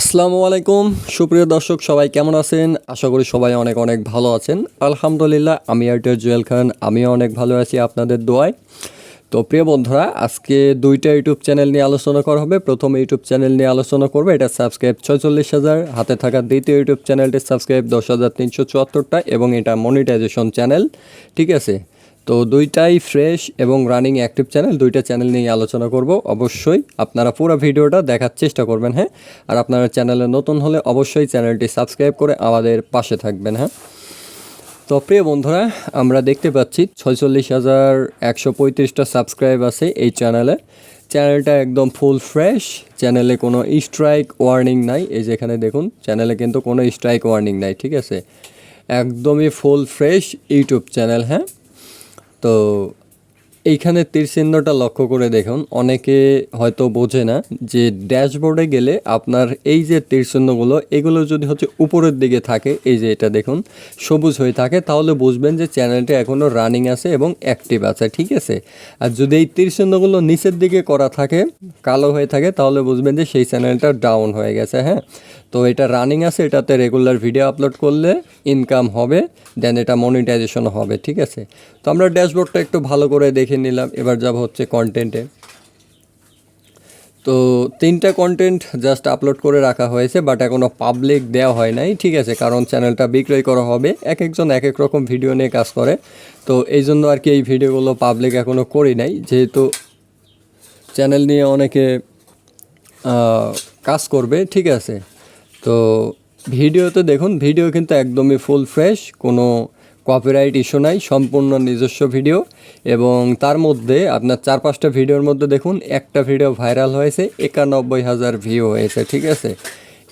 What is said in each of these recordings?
আসসালামু আলাইকুম। সুপ্রিয় দর্শক, সবাই কেমন আছেন? আশা করি সবাই অনেক অনেক ভালো আছেন। আলহামদুলিল্লাহ, আমি আর্টের জুয়েল খান, আমিও অনেক ভালো আছি আপনাদের দোয়ায়। তো প্রিয় বন্ধুরা, আজকে দুইটা ইউটিউব চ্যানেল নিয়ে আলোচনা করা হবে। প্রথম ইউটিউব চ্যানেল নিয়ে আলোচনা করবে, এটা সাবস্ক্রাইব ছয়চল্লিশ হাজার। হাতে থাকা দ্বিতীয় ইউটিউব চ্যানেলটি সাবস্ক্রাইব দশ হাজার তিনশো চুয়াত্তরটা এবং এটা মনিটাইজেশন চ্যানেল ঠিক আছে? তো দুইটাই ফ্রেশ এবং রানিং অ্যাক্টিভ চ্যানেল দুইটা চ্যানেল নিয়ে আলোচনা করব। অবশ্যই আপনারা পুরো ভিডিওটা দেখার চেষ্টা করবেন হ্যাঁ? আর আপনারা চ্যানেলে নতুন হলে অবশ্যই চ্যানেলটি সাবস্ক্রাইব করে আমাদের পাশে থাকবেন হ্যাঁ? তো প্রিয় বন্ধুরা, আমরা দেখতে পাচ্ছি ছয়চল্লিশ হাজার একশো পঁয়ত্রিশটা সাবস্ক্রাইব আছে এই চ্যানেলে চ্যানেলটা একদম ফুল ফ্রেশ চ্যানেলে কোনো স্ট্রাইক ওয়ার্নিং নাই। এই যেখানে দেখুন চ্যানেলে কিন্তু কোনো স্ট্রাইক ওয়ার্নিং নাই, ঠিক আছে? একদমই ফুল ফ্রেশ ইউটিউব চ্যানেল হ্যাঁ? তো এইখানে তীরচিহ্নটা লক্ষ্য করে দেখুন। অনেকে হয়তো বোঝে না যে ড্যাশবোর্ডে গেলে আপনার এই যে তীরচিহ্নগুলো এগুলো যদি হচ্ছে উপরের দিকে থাকে, এই যে এটা দেখুন, সবুজ হয়ে থাকে, তাহলে বুঝবেন যে চ্যানেলটা এখনও রানিং আছে এবং অ্যাক্টিভ আছে, ঠিক আছে? আর যদি এই তীরচিহ্নগুলো নিচের দিকে করা থাকে, কালো হয়ে থাকে, তাহলে বুঝবেন যে সেই চ্যানেলটা ডাউন হয়ে গেছে হ্যাঁ? তো এটা রানিং আছে, এটাতে রেগুলার ভিডিও আপলোড করলে ইনকাম হবে দেন এটা মনিটাইজেশন হবে, ঠিক আছে? তো আমরা ড্যাশবোর্ডটা একটু ভালো করে দেখে নিলাম, এবার যাব হচ্ছে কন্টেন্টে তো তিনটা কন্টেন্ট জাস্ট আপলোড করে রাখা হয়েছে বাট এখনও পাবলিক দেওয়া হয় নাই, ঠিক আছে? কারণ চ্যানেলটা বিক্রয় করা হবে এক একজন এক এক রকম ভিডিও নিয়ে কাজ করে। তো এই জন্য আর কি এই ভিডিওগুলো পাবলিক এখনও করি নাই, যেহেতু চ্যানেল নিয়ে অনেকে কাজ করবে, ঠিক আছে? ভিডিওতে দেখুন, ভিডিও কিন্তু একদমই ফুল ফ্রেশ কোনো কপিরাইট ইস্যু নাই, সম্পূর্ণ নিজস্ব ভিডিও এবং তার মধ্যে আপনার চার পাঁচটা ভিডিওর মধ্যে দেখুন, একটা ভিডিও ভাইরাল হয়েছে, একানব্বই হাজার ভিউ হয়েছে, ঠিক আছে?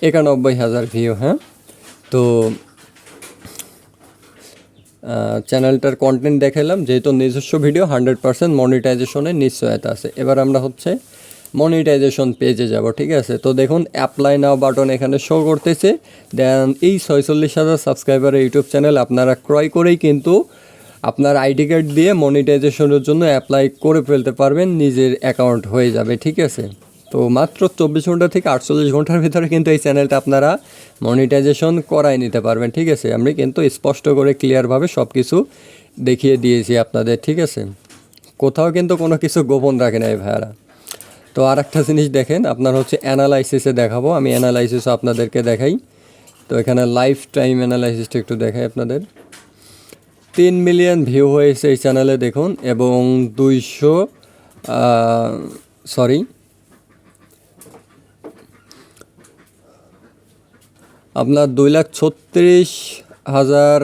একানব্বই হাজার ভিউ হ্যাঁ? তো চ্যানেলটার কন্টেন্ট দেখালাম, যেহেতু নিজস্ব ভিডিও হান্ড্রেড পার্সেন্ট মনিটাইজেশনের নিশ্চয়তা আছে। এবার আমরা হচ্ছে মনিটাইজেশন পেজে যাব, ঠিক আছে? তো দেখুন অ্যাপ্লাই নাও বাটন এখানে শো করতেছে। দেন এই ছয়চল্লিশ হাজার সাবস্ক্রাইবারের ইউটিউব চ্যানেল আপনারা ক্রয় করেই কিন্তু আপনার আইডি কার্ড দিয়ে মনিটাইজেশনের জন্য অ্যাপ্লাই করে ফেলতে পারবেন, নিজের অ্যাকাউন্ট হয়ে যাবে, ঠিক আছে? তো মাত্র চব্বিশ ঘণ্টা থেকে আটচল্লিশ ঘণ্টার ভিতরে কিন্তু এই চ্যানেলটা আপনারা মনিটাইজেশন করাই নিতে পারবেন, ঠিক আছে? আমি কিন্তু স্পষ্ট করে ক্লিয়ারভাবে সব কিছু দেখিয়ে দিয়েছি আপনাদের, ঠিক আছে? কোথাও কিন্তু কোনো কিছু গোপন রাখে নাই ভাইয়ারা। তো আর একটা জিনিস দেখেন, আপনার হচ্ছে অ্যানালাইসিসে দেখাবো, আমি অ্যানালাইসিসও আপনাদেরকে দেখাই। তো এখানে লাইফ টাইম অ্যানালাইসিসটা একটু দেখাই আপনাদের। তিন মিলিয়ন ভিউ হয়েছে এই চ্যানেলে দেখুন, এবং দুইশো সরি আপনার দুই লাখ ছত্রিশ হাজার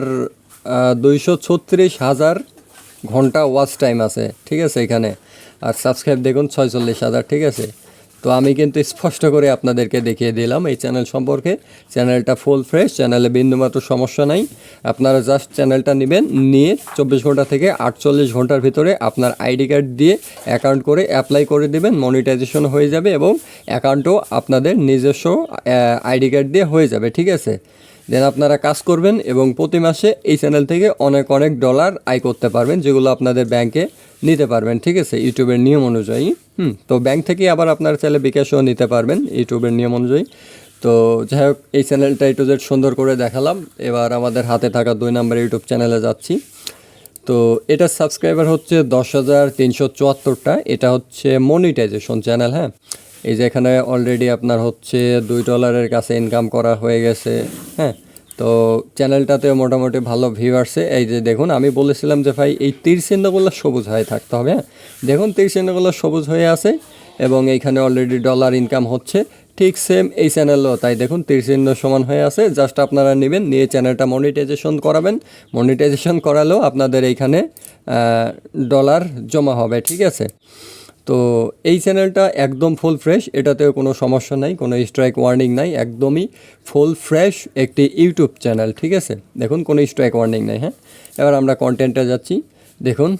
দুইশো ছত্রিশ হাজার ঘণ্টা ওয়াচ টাইম আছে, ঠিক আছে এখানে। আর সাবস্ক্রাইব দেখুন ছয়চল্লিশ হাজার, ঠিক আছে? তো আমি কিন্তু স্পষ্ট করে আপনাদেরকে দেখিয়ে দিলাম এই চ্যানেল সম্পর্কে। চ্যানেলটা ফুল ফ্রেশ চ্যানেলে বিন্দুমাত্র সমস্যা নাই। আপনারা জাস্ট চ্যানেলটা নেবেন, নিয়ে চব্বিশ ঘণ্টা থেকে আটচল্লিশ ঘণ্টার ভিতরে আপনার আইডি কার্ড দিয়ে অ্যাকাউন্ট করে অ্যাপ্লাই করে দেবেন মনিটাইজেশন হয়ে যাবে এবং অ্যাকাউন্টও আপনাদের নিজস্ব আইডি কার্ড দিয়ে হয়ে যাবে, ঠিক আছে? দেন আপনারা কাজ করবেন এবং প্রতি মাসে এই চ্যানেল থেকে অনেক অনেক ডলার আয় করতে পারবেন, যেগুলো আপনাদের ব্যাংকে নিতে পারবেন, ঠিক আছে? ইউটিউবের নিয়ম অনুযায়ী, হুম? তো ব্যাংক থেকে আবার আপনারা চাইলে বিকাশও নিতে পারবেন ইউটিউবের নিয়ম অনুযায়ী। তো যাই হোক, এই চ্যানেলটা একটু সুন্দর করে দেখালাম। এবার আমাদের হাতে থাকা দুই নম্বর ইউটিউব চ্যানেলে যাচ্ছি। তো এটা সাবস্ক্রাইবার হচ্ছে দশ হাজার তিনশো চুয়াত্তরটা। এটা হচ্ছে মনিটাইজেশন চ্যানেল হ্যাঁ? এই যে এখানে অলরেডি আপনার হচ্ছে দুই ডলারের কাছে ইনকাম করা হয়ে গেছে হ্যাঁ? তো চ্যানেলটাতে মোটামুটি ভালো ভিউ আসছে। এই যে দেখুন, আমি বলেছিলাম যে ভাই, এই তীর চিহ্নগুলো সবুজ হয়ে থাকতে হবে হ্যাঁ? দেখুন, তীর চিহ্নগুলো সবুজ হয়ে আছে এবং এইখানে অলরেডি ডলার ইনকাম হচ্ছে, ঠিক সেম এই চ্যানেলও তাই দেখুন, তীর চিহ্ন সমান হয়ে আছে। জাস্ট আপনারা নেবেন, নিয়ে চ্যানেলটা মনিটাইজেশন করাবেন। মনিটাইজেশন করালেও আপনাদের এইখানে ডলার জমা হবে, ঠিক আছে? তো এই চ্যানেলটা একদম ফুল ফ্রেশ এটাতেও কোনো সমস্যা নাই, কোনো স্ট্রাইক ওয়ার্নিং নাই, একদমই ফুল ফ্রেশ একটি ইউটিউব চ্যানেল ঠিক আছে? দেখুন, কোনো স্ট্রাইক ওয়ার্নিং নাই হ্যাঁ? এবার আমরা কন্টেন্টে যাচ্ছি। দেখুন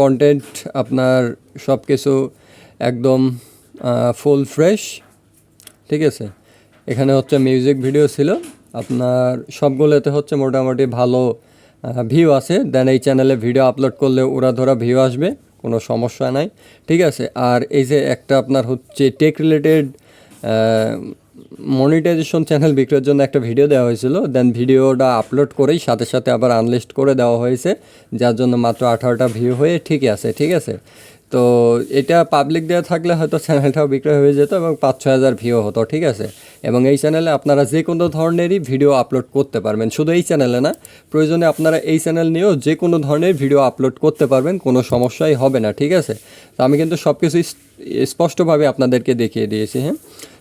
কন্টেন্ট আপনার সব কিছু একদম ফুল ফ্রেশ ঠিক আছে? এখানে হচ্ছে মিউজিক ভিডিও ছিল। আপনার সবগুলোতে হচ্ছে মোটামুটি ভালো ভিউ আছে। দেন এই চ্যানেলে ভিডিও আপলোড করলে ওরা ধরা ভিউ আসবে। কোনো সমস্যা নাই। ঠিক আছে? আর এই যে একটা আপনার হচ্ছে টেক রিলেটেড মনিটাইজেশন চ্যানেল বিক্রির জন্য একটা ভিডিও দেওয়া হয়েছিল। দেন ভিডিওটা আপলোড করেই সাথে সাথে আবার আনলিস্ট করে দেওয়া হয়েছে, যার জন্য মাত্র আঠারোটা ভিউ হয়ে ঠিকই আছে, ঠিক আছে? তো এটা পাবলিক দেওয়া থাকলে হয়তো চ্যানেলটাও বিক্রয় হয়ে যেত এবং পাঁচ ছয় হাজার ভিউ হতো, ঠিক আছে? এবং এই চ্যানেলে আপনারা যে কোনো ধরনেরই ভিডিও আপলোড করতে পারবেন। শুধু এই চ্যানেলে না, প্রয়োজনে আপনারা এই চ্যানেল নিয়েও যে কোনো ধরনের ভিডিও আপলোড করতে পারবেন, কোনো সমস্যাই হবে না, ঠিক আছে? তো আমি কিন্তু সব কিছু স্পষ্টভাবে আপনাদেরকে দেখিয়ে দিয়েছি হ্যাঁ?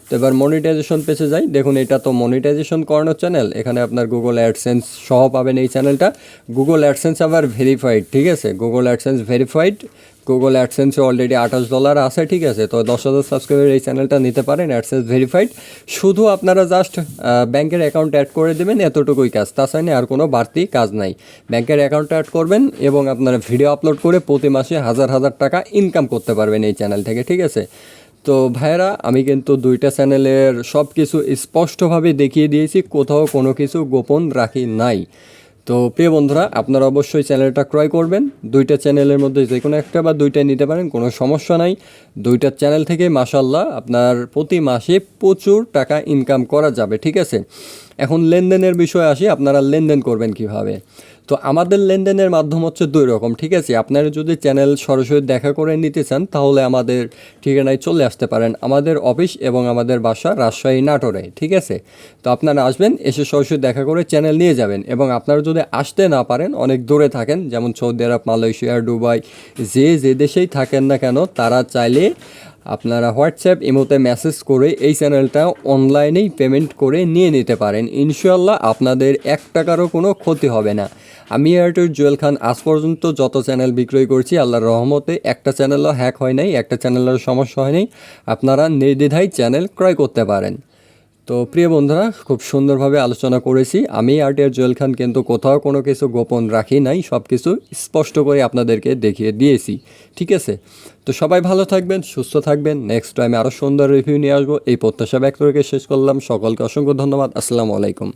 তো এবার মনিটাইজেশন পেছে যাই। দেখুন, এটা তো মনিটাইজেশন করানোর চ্যানেল এখানে আপনার গুগল অ্যাডসেন্স সহ পাবেন এই চ্যানেলটা গুগল অ্যাডসেন্স আবার ভেরিফাইড ঠিক আছে? গুগল অ্যাডসেন্স ভেরিফাইড গুগল অ্যাডসেন্সে অলরেডি আঠাশ ডলার আছে, ঠিক আছে? তো দশ হাজার সাবস্ক্রাইবার এই চ্যানেলটা নিতে পারেন অ্যাডসেন্স ভেরিফাইড শুধু আপনারা জাস্ট ব্যাংকের অ্যাকাউন্ট অ্যাড করে দেবেন, এতটুকুই কাজ। তাছাড়া আর কোনো বাড়তি কাজ নাই। ব্যাংকের অ্যাকাউন্ট অ্যাড করবেন এবং আপনারা ভিডিও আপলোড করে প্রতি মাসে হাজার হাজার টাকা ইনকাম করতে পারবেন এই চ্যানেল থেকে, ঠিক আছে? তো ভাইয়েরা, আমি কিন্তু দুইটা চ্যানেলের সব কিছু স্পষ্টভাবে দেখিয়ে দিয়েছি, কোথাও কোনো কিছু গোপন রাখি নাই। তো প্রিয় বন্ধুরা, আপনারা অবশ্যই চ্যানেলটা ক্রয় করবেন। দুইটা চ্যানেলের মধ্যে যে কোনো একটা বা দুইটাই নিতে পারেন, কোনো সমস্যা নাই। দুইটা চ্যানেল থেকে মাসাল্লাহ আপনার প্রতি মাসে প্রচুর টাকা ইনকাম করা যাবে, ঠিক আছে? এখন লেনদেনের বিষয়ে আসি, আপনারা লেনদেন করবেন কীভাবে? তো আমাদের লেনদেনের মাধ্যম হচ্ছে দুই রকম, ঠিক আছে? আপনারা যদি চ্যানেল সরাসরি দেখা করে নিতে চান, তাহলে আমাদের ঠিকানায় চলে আসতে পারেন। আমাদের অফিস এবং আমাদের বাসা রাজশাহী নাটোরে, ঠিক আছে? তো আপনারা আসবেন, এসে সরাসরি দেখা করে চ্যানেল নিয়ে যাবেন এবং আপনারা যদি আসতে না পারেন, অনেক দূরে থাকেন, যেমন সৌদি আরব, মালয়েশিয়া, দুবাই, যে যে দেশেই থাকেন না কেন, তারা চাইলে আপনারা হোয়াটসঅ্যাপ, ইমোতে মেসেজ করে এই চ্যানেলটা অনলাইনেই পেমেন্ট করে নিয়ে নিতে পারেন। ইনশাল্লাহ আপনাদের এক টাকারও কোনো ক্ষতি হবে না। আমি এয়ারটেল জুয়েল খান, আজ পর্যন্ত যত চ্যানেল বিক্রয় করছি, আল্লাহর রহমতে একটা চ্যানেলও হ্যাক হয় নাই, একটা চ্যানেলের সমস্যা হয় নাই। আপনারা নির্দ্বিধায় চ্যানেল ক্রয় করতে পারেন। তো প্রিয় বন্ধুরা, খুব সুন্দরভাবে আলোচনা করেছি। আমি আর্টিয়ার জুয়েল খান, কিন্তু কোথাও কোনো কিছু গোপন রাখি নাই সব কিছু স্পষ্ট করে আপনাদেরকে দেখিয়ে দিয়েছি। ঠিক আছে? তো সবাই ভালো থাকবেন, সুস্থ থাকবেন। নেক্সট টাইমে আরও সুন্দর রিভিউ নিয়ে আসব। এই প্রত্যাশা ব্যক্ত রেখে শেষ করলাম। সকলকে অসংখ্য ধন্যবাদ। আসসালামু আলাইকুম।